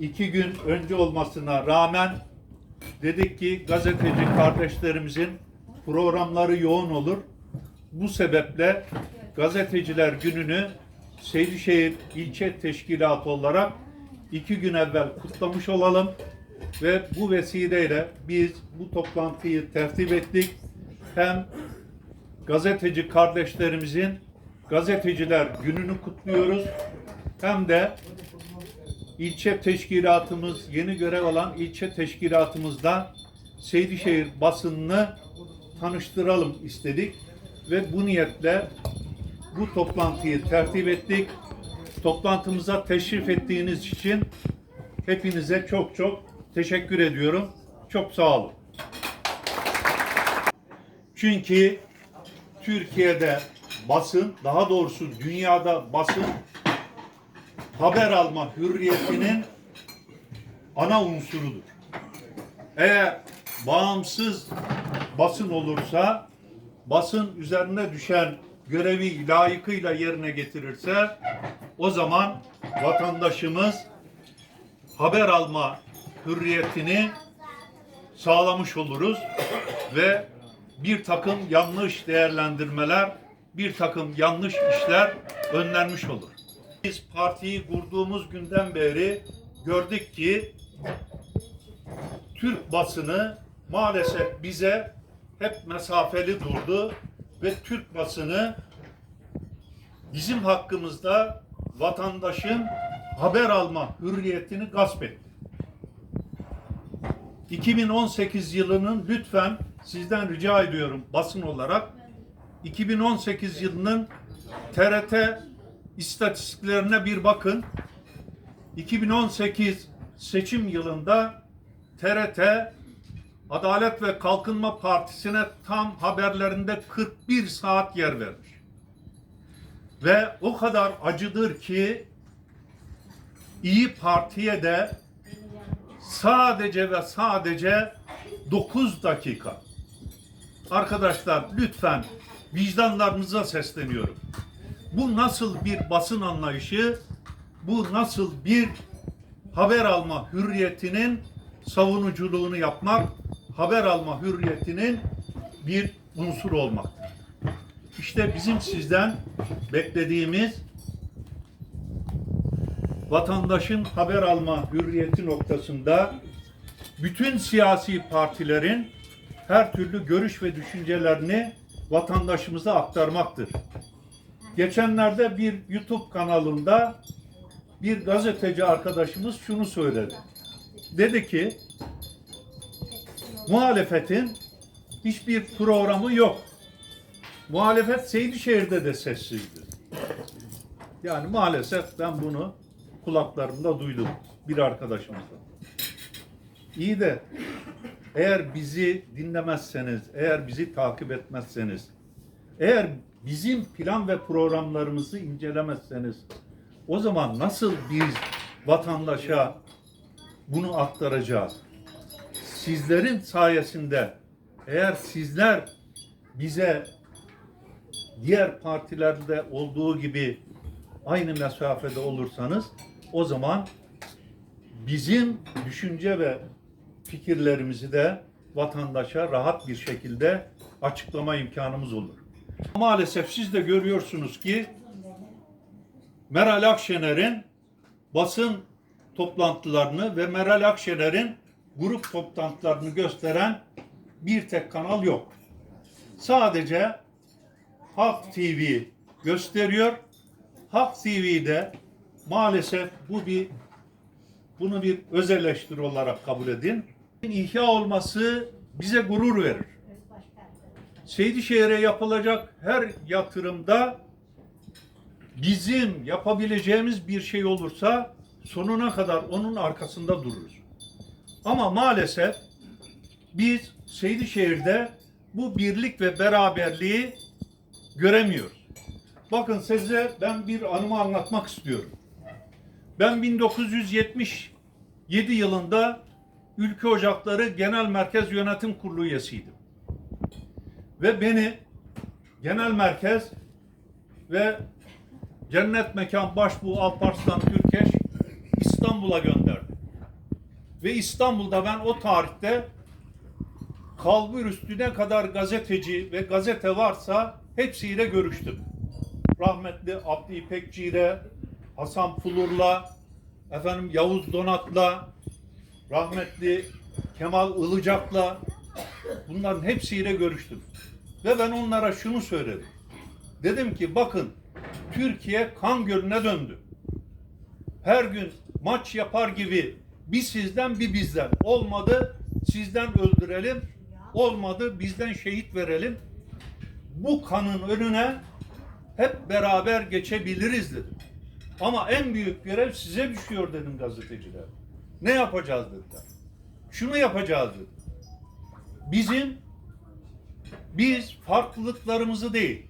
iki gün önce olmasına rağmen dedik ki gazeteci kardeşlerimizin programları yoğun olur. Bu sebeple gazeteciler gününü Seydişehir İlçe Teşkilatı olarak iki gün evvel kutlamış olalım ve bu vesileyle biz bu toplantıyı tertip ettik. Hem gazeteci kardeşlerimizin gazeteciler gününü kutluyoruz. Hem de ilçe teşkilatımız, yeni görev alan ilçe teşkilatımızda Seydişehir basınını tanıştıralım istedik ve bu niyetle bu toplantıyı tertip ettik. Toplantımıza teşrif ettiğiniz için hepinize çok çok teşekkür ediyorum. Çok sağ olun. Çünkü Türkiye'de basın, daha doğrusu dünyada basın haber alma hürriyetinin ana unsurudur. Eğer bağımsız basın olursa, basın üzerine düşen görevi layıkıyla yerine getirirse, o zaman vatandaşımız haber alma hürriyetini sağlamış oluruz ve bir takım yanlış değerlendirmeler, bir takım yanlış işler önlenmiş olur. Biz partiyi kurduğumuz günden beri gördük ki Türk basını maalesef bize hep mesafeli durdu ve Türk basını bizim hakkımızda vatandaşın haber alma hürriyetini gasp etti. 2018 yılının lütfen sizden rica ediyorum basın olarak 2018 yılının TRT istatistiklerine bir bakın. 2018 seçim yılında TRT Adalet ve Kalkınma Partisi'ne tam haberlerinde 41 saat yer vermiş. Ve o kadar acıdır ki İyi Parti'ye de sadece ve sadece 9 dakika. Arkadaşlar lütfen vicdanlarınıza sesleniyorum. Bu nasıl bir basın anlayışı, bu nasıl bir haber alma hürriyetinin savunuculuğunu yapmak, haber alma hürriyetinin bir unsur olmaktır. İşte bizim sizden beklediğimiz vatandaşın haber alma hürriyeti noktasında bütün siyasi partilerin her türlü görüş ve düşüncelerini vatandaşımıza aktarmaktır. Geçenlerde bir YouTube kanalında bir gazeteci arkadaşımız şunu söyledi. Dedi ki muhalefetin hiçbir programı yok. Muhalefet Seydişehir'de de sessizdi. Yani maalesef ben bunu kulaklarımda duydum bir arkadaşımızdan. İyi de eğer bizi dinlemezseniz, eğer bizi takip etmezseniz, eğer bizim plan ve programlarımızı incelemezseniz o zaman nasıl biz vatandaşa bunu aktaracağız? Sizlerin sayesinde eğer sizler bize diğer partilerde olduğu gibi aynı mesafede olursanız o zaman bizim düşünce ve fikirlerimizi de vatandaşa rahat bir şekilde açıklama imkanımız olur. Maalesef siz de görüyorsunuz ki Meral Akşener'in basın toplantılarını ve Meral Akşener'in grup toplantılarını gösteren bir tek kanal yok. Sadece Halk TV gösteriyor. Halk TV'de maalesef bu bir bunu bir öz olarak kabul edin. İhya olması bize gurur verir. Seydişehir'e yapılacak her yatırımda bizim yapabileceğimiz bir şey olursa sonuna kadar onun arkasında dururuz. Ama maalesef biz Seydişehir'de bu birlik ve beraberliği göremiyoruz. Bakın size ben bir anımı anlatmak istiyorum. Ben 1977 yılında Ülke Ocakları Genel Merkez Yönetim Kurulu üyesiydim. Ve beni Genel Merkez ve Cennet Mekan Başbuğ Alparslan Türkeş İstanbul'a gönderdi. Ve İstanbul'da ben o tarihte kalbur üstüne kadar gazeteci ve gazete varsa hepsiyle görüştüm. Rahmetli Abdi İpekçi'yle, Hasan Fulur'la, efendim Yavuz Donat'la, rahmetli Kemal Ilıcak'la bunların hepsiyle görüştüm. Ve ben onlara şunu söyledim. Dedim ki bakın Türkiye kan gölüne döndü. Her gün maç yapar gibi bir sizden bir bizden. Olmadı sizden öldürelim. Olmadı bizden şehit verelim. Bu kanın önüne hep beraber geçebiliriz dedim. Ama en büyük görev size düşüyor dedim gazeteciler. Ne yapacağız dediler. Şunu yapacağız dedim. Bizim biz farklılıklarımızı değil,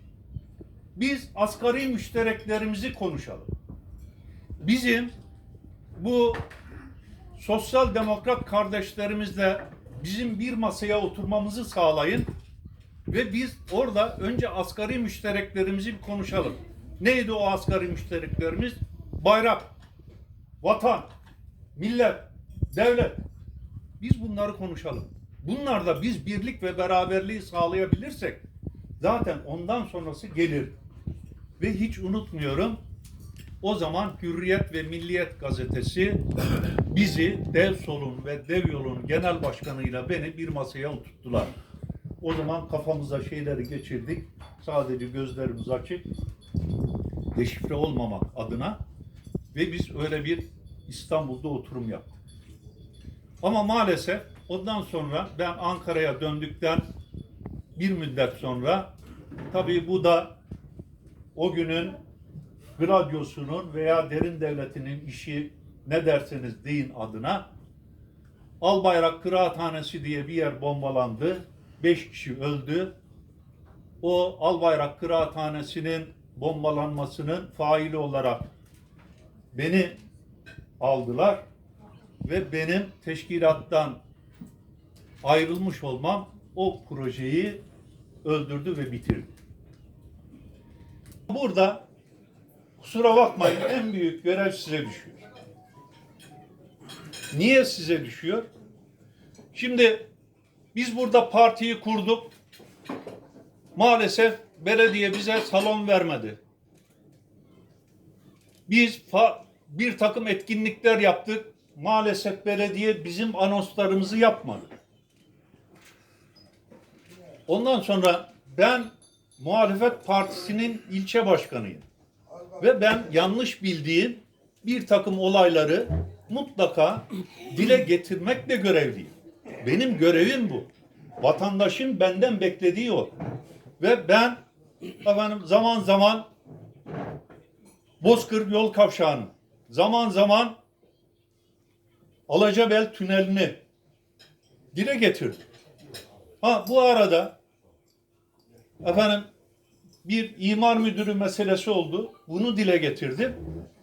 biz asgari müştereklerimizi konuşalım. Bizim bu sosyal demokrat kardeşlerimizle bizim bir masaya oturmamızı sağlayın ve biz orada önce asgari müştereklerimizi bir konuşalım. Neydi o asgari müştereklerimiz? Bayrak, vatan, millet, devlet. Biz bunları konuşalım. Bunlarda biz birlik ve beraberliği sağlayabilirsek zaten ondan sonrası gelir. Ve hiç unutmuyorum o zaman Hürriyet ve Milliyet gazetesi bizi Dev Sol'un ve Dev Yol'un genel başkanıyla beni bir masaya oturttular. O zaman kafamıza şeyleri geçirdik. Sadece gözlerimiz açık. Deşifre olmamak adına. Ve biz öyle bir İstanbul'da oturum yaptık. Ama maalesef ondan sonra ben Ankara'ya döndükten bir müddet sonra tabii bu da o günün Gradyosu'nun veya derin devletinin işi ne derseniz deyin adına Albayrak Kıraathanesi diye bir yer bombalandı. Beş kişi öldü. O Albayrak Kıraathanesi'nin bombalanmasının faili olarak beni aldılar ve benim teşkilattan ayrılmış olmam o projeyi öldürdü ve bitirdi. Burada kusura bakmayın en büyük görev size düşüyor. Niye size düşüyor? Şimdi biz burada partiyi kurduk. Maalesef belediye bize salon vermedi. Biz bir takım etkinlikler yaptık. Maalesef belediye bizim anonslarımızı yapmadı. Ondan sonra ben muhalefet partisinin ilçe başkanıyım. Ve ben yanlış bildiğim bir takım olayları mutlaka dile getirmekle görevliyim. Benim görevim bu. Vatandaşın benden beklediği o. Ve ben efendim zaman zaman Bozkır yol kavşağını, zaman zaman Alacabel tünelini dile getirdim. Ha bu arada efendim bir imar müdürü meselesi oldu. Bunu dile getirdim.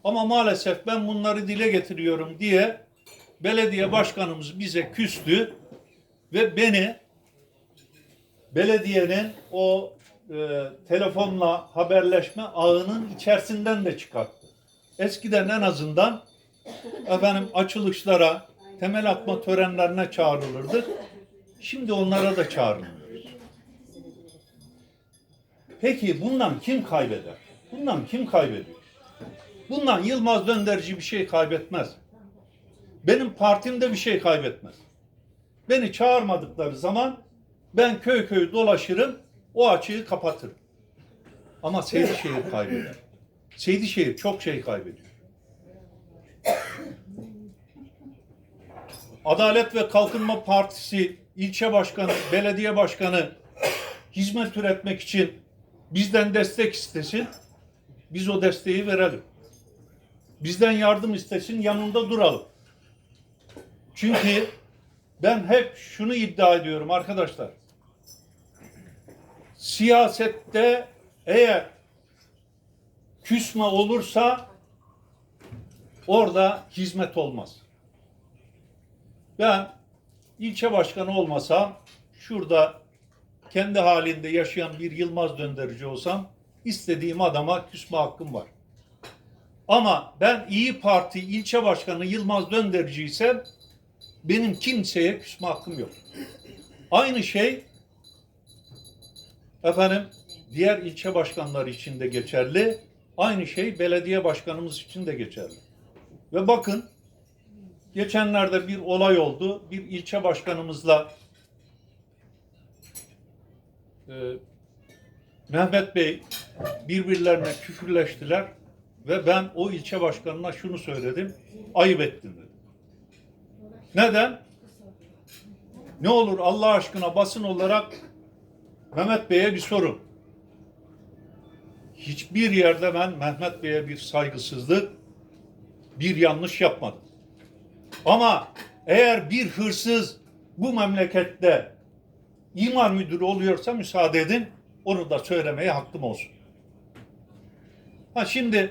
Ama maalesef ben bunları dile getiriyorum diye belediye başkanımız bize küstü ve beni belediyenin o e, telefonla haberleşme ağının içerisinden de çıkarttı. Eskiden en azından efendim açılışlara, temel atma törenlerine çağrılırdı. Şimdi onlara da çağrılmıyoruz. Peki bundan kim kaybeder? Bundan kim kaybediyor? Bundan Yılmaz Dönderci bir şey kaybetmez. Benim partim de bir şey kaybetmez. Beni çağırmadıkları zaman ben köy köy dolaşırım, o açığı kapatırım. Ama Seydişehir kaybeder. Seydişehir çok şey kaybediyor. Adalet ve Kalkınma Partisi ilçe başkanı, belediye başkanı hizmet üretmek için bizden destek istesin. Biz o desteği verelim. Bizden yardım istesin, yanında duralım. Çünkü ben hep şunu iddia ediyorum arkadaşlar. Siyasette eğer küsme olursa orada hizmet olmaz. Ben ilçe başkanı olmasam şurada kendi halinde yaşayan bir Yılmaz Dönderici olsam istediğim adama küsme hakkım var. Ama ben İyi Parti ilçe başkanı Yılmaz Dönderici isem benim kimseye küsme hakkım yok. Aynı şey efendim diğer ilçe başkanları için de geçerli. Aynı şey belediye başkanımız için de geçerli. Ve bakın geçenlerde bir olay oldu. Bir ilçe başkanımızla e, Mehmet Bey birbirlerine küfürleştiler ve ben o ilçe başkanına şunu söyledim. Ayıp ettin dedim. Neden? Ne olur Allah aşkına basın olarak Mehmet Bey'e bir sorun. Hiçbir yerde ben Mehmet Bey'e bir saygısızlık, bir yanlış yapmadım. Ama eğer bir hırsız bu memlekette imar müdürü oluyorsa müsaade edin, onu da söylemeye hakkım olsun. Ha şimdi